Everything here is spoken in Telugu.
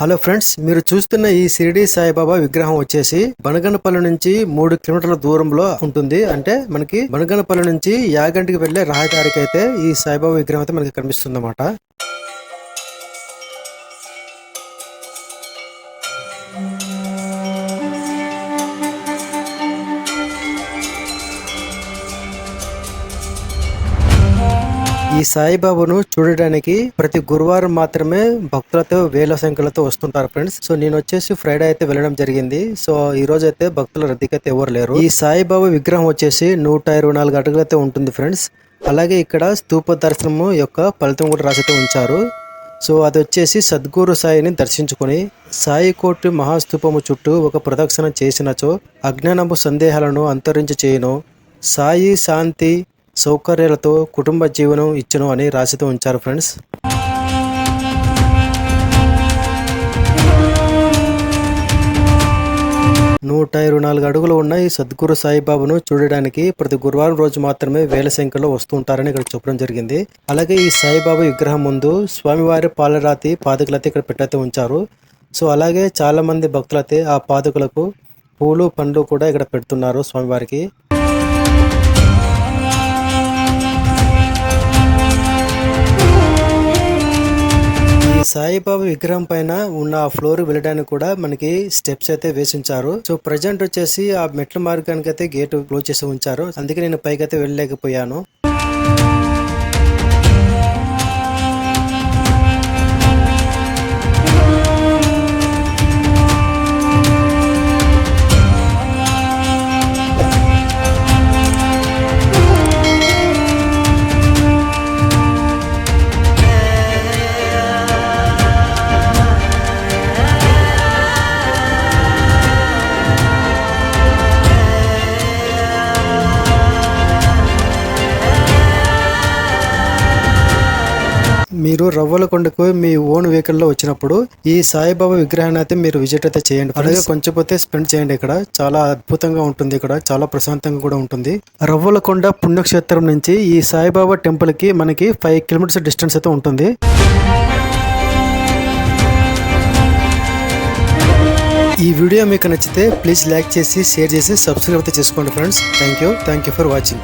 హలో ఫ్రెండ్స్ మీరు చూస్తున్న ఈ షిరిడి సాయిబాబా విగ్రహం వచ్చేసి బనగనపల్లి నుంచి మూడు కిలోమీటర్ల దూరంలో ఉంటుంది. అంటే మనకి బనగనపల్లి నుంచి యాగంటికి వెళ్ళే రహదారికి అయితే ఈ సాయిబాబా విగ్రహం అయితే మనకి కనిపిస్తుంది ఈ సాయిబాబాను చూడడానికి ప్రతి గురువారం మాత్రమే భక్తులతో వేల సంఖ్యలతో వస్తుంటారు ఫ్రెండ్స్. సో నేను వచ్చేసి ఫ్రైడే అయితే వెళ్ళడం జరిగింది. సో ఈ రోజు అయితే భక్తుల రద్దీకి అయితే ఎవరు లేరు. ఈ సాయిబాబా విగ్రహం వచ్చేసి నూట ఇరవై నాలుగు అడుగులైతే ఉంటుంది ఫ్రెండ్స్. అలాగే ఇక్కడ స్తూప దర్శనము యొక్క ఫలితం కూడా రాసితే ఉంచారు. సో అది వచ్చేసి సద్గురు సాయిని దర్శించుకొని సాయి కోటి మహాస్తూపము చుట్టూ ఒక ప్రదక్షిణ చేసినచో అజ్ఞానపు సందేహాలను అంతరించి చేయను. సాయి శాంతి సౌకర్యాలతో కుటుంబ జీవనం ఇచ్చను అని రాసితో ఉంచారు ఫ్రెండ్స్. నూట ఇరవై నాలుగు అడుగులు ఉన్న ఈ సద్గురు సాయిబాబాను చూడడానికి ప్రతి గురువారం రోజు మాత్రమే వేల సంఖ్యలో వస్తూ ఉంటారని ఇక్కడ చెప్పడం జరిగింది. అలాగే ఈ సాయిబాబా విగ్రహం ముందు స్వామివారి పాలరాతి పాదుకలైతే ఇక్కడ పెట్టయితే ఉంచారు. సో అలాగే చాలామంది భక్తులైతే ఆ పాదుకలకు పూలు పండ్లు కూడా ఇక్కడ పెడుతున్నారు స్వామివారికి. సాయిబాబా విగ్రహం పైన ఉన్న ఆ ఫ్లోర్ వెళ్ళడానికి కూడా మనకి స్టెప్స్ అయితే వేసి ఉంచారు సో ప్రజెంట్ వచ్చేసి ఆ మెట్ల మార్గానికి అయితే గేట్ క్లోజ్ చేసి ఉంచారు. అందుకే నేను పైకి అయితే వెళ్ళలేకపోయాను. మీరు రవ్వల కొండకు మీ ఓన్ వెహికల్లో వచ్చినప్పుడు ఈ సాయిబాబా విగ్రహాన్ని అయితే మీరు విజిట్ అయితే చేయండి. అలాగే కొంచెం పోతే స్పెండ్ చేయండి ఇక్కడ. చాలా అద్భుతంగా ఉంటుంది ఇక్కడ. చాలా ప్రశాంతంగా కూడా ఉంటుంది. రవ్వల కొండ పుణ్యక్షేత్రం నుంచి ఈ సాయిబాబా టెంపుల్కి మనకి ఫైవ్ కిలోమీటర్స్ డిస్టెన్స్ అయితే ఉంటుంది. ఈ వీడియో మీకు నచ్చితే ప్లీజ్ లైక్ చేసి షేర్ చేసి సబ్స్క్రైబ్ అయితే చేసుకోండి friends. Thank you. Thank you for watching.